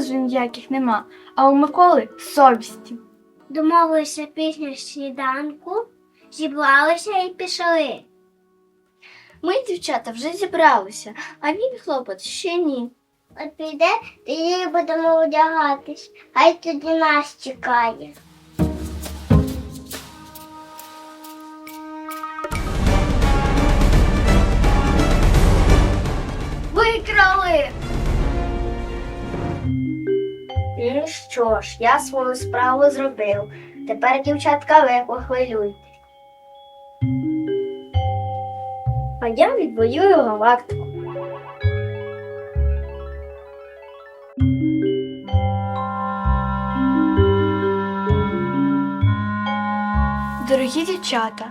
підозр ніяких нема, а у Миколи совісті. Домовилися після сніданку, зібралися і пішли. Ми, дівчата, вже зібралися, а він, хлопець, ще ні. От піде, тоді будемо одягатись, хай тоді нас чекає. Що ж, я свою справу зробив. Тепер, дівчатка, ви похвилюйтесь. А я відвоюю галактику. Дорогі дівчата,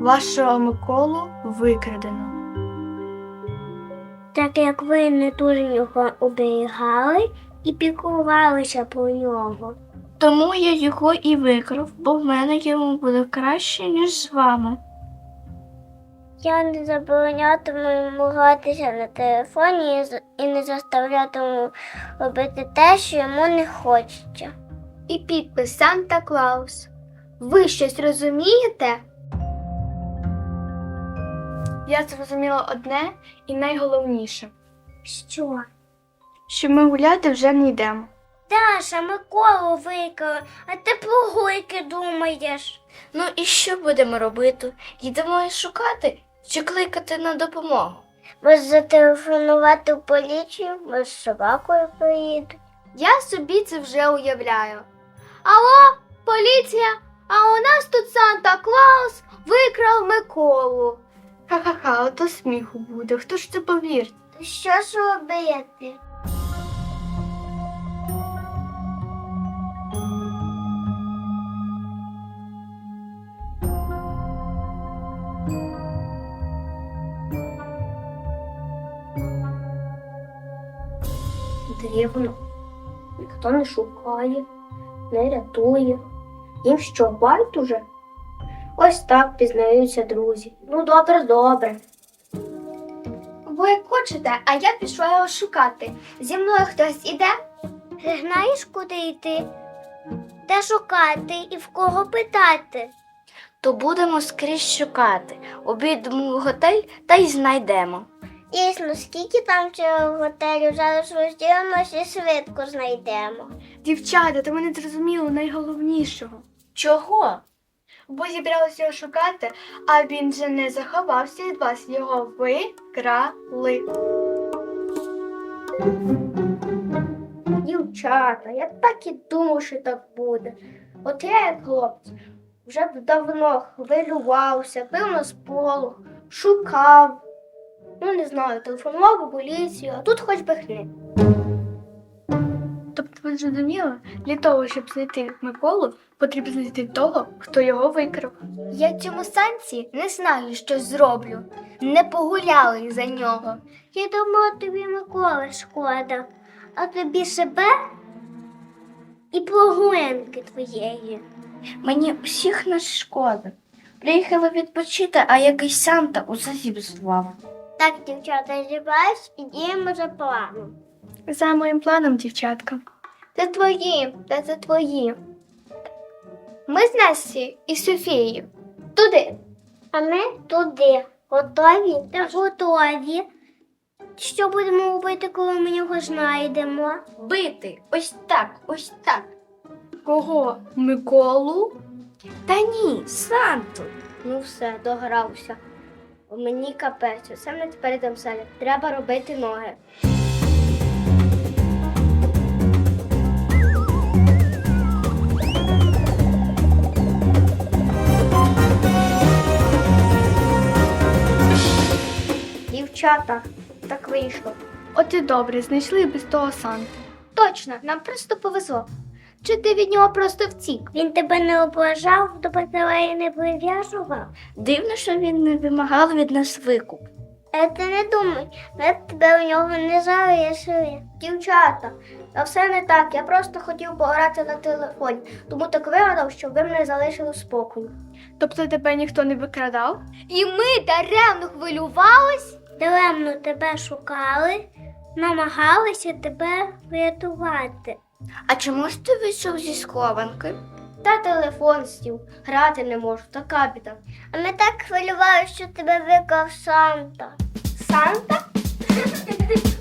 вашого Миколу викрадено. Так як ви не дуже його оберігали і піклувалися про нього. Тому я його і викрав, бо в мене йому буде краще, ніж з вами. Я не заборонятиму йому гратися на телефоні і і не заставлятиму робити те, що йому не хочеться. І підпис Санта Клаус. Ви щось розумієте? Я зрозуміла одне і найголовніше, Що? Що ми гуляти вже не йдемо. Даша, Миколу викрали, а ти про гойки думаєш. Ну і що будемо робити? Йдемо і шукати чи кликати на допомогу? Може зателефонувати в поліцію, може з собакою приїдуть. Я собі це вже уявляю. Алло, поліція! А у нас тут Санта Клаус викрав Миколу. Ха-ха-ха, ото сміху буде. Хто ж це повірить? Що ж робити? Дивно. Ніхто не шукає, не рятує. Їм що, байдуже? Ось так пізнаються друзі. Ну, добре, добре. Ви як хочете, а я пішла його шукати. Зі мною хтось іде? Ти знаєш, куди йти? Де шукати і в кого питати? То будемо скрізь шукати. Обійдемо в готель та й знайдемо. Дійсно, скільки там цього готелю, зараз розділимося і швидко знайдемо. Дівчата, то ми не зрозуміли найголовнішого. Чого? Бо зібралися його шукати, а він же не заховався від вас. Його викрали. Дівчата, я так і думав, що так буде. От я, як хлопець, вже б давно хвилювався, пив на сполох, шукав. Ну, не знаю, телефонував у поліцію, а тут хоч би хни. Тобто ви зрозуміли, для того, щоб знайти Миколу, потрібно знайти того, хто його викрав. Я в цьому сенсі не знаю, що зроблю. Не погуляли за нього. Я думала, тобі Миколи шкода, а тобі себе і прогулянки твоєї. Мені всіх не шкода. Приїхали відпочити, а якийсь Санта усе зіпсував. Так, дівчата, зібрались і діємо за планом. За моїм планом, дівчатка. Це твої, та це твої. Ми з Насі і Софією. Туди. А ми туди. Готові та готові. Що будемо робити, коли ми його знайдемо? Бити. Ось так, ось так. Кого? Миколу? Та ні, Санту. Ну все, догрався. У мені капець, усе мене тепер йдемо селі. Треба робити ноги. Дівчата, так вийшло. От і добре, знайшли без того Санти. Точно, нам просто повезло. Чи ти від нього просто втік? Він тебе не ображав, до батареї не прив'язував. Дивно, що він не вимагав від нас викуп. А ти не думай, ми тебе у нього не залишили. Дівчата, та все не так. Я просто хотів пограти на телефоні, тому так вигадав, щоб ви мене залишили в спокою. Тобто тебе ніхто не викрадав? І ми даремно хвилювались? Даремно тебе шукали. Намагалися тебе врятувати. А чому ж ти вийшов зі схованки? Та телефон стів, грати не можу, така біда. А ми так хвилювали, що тебе викрав Санта. Санта?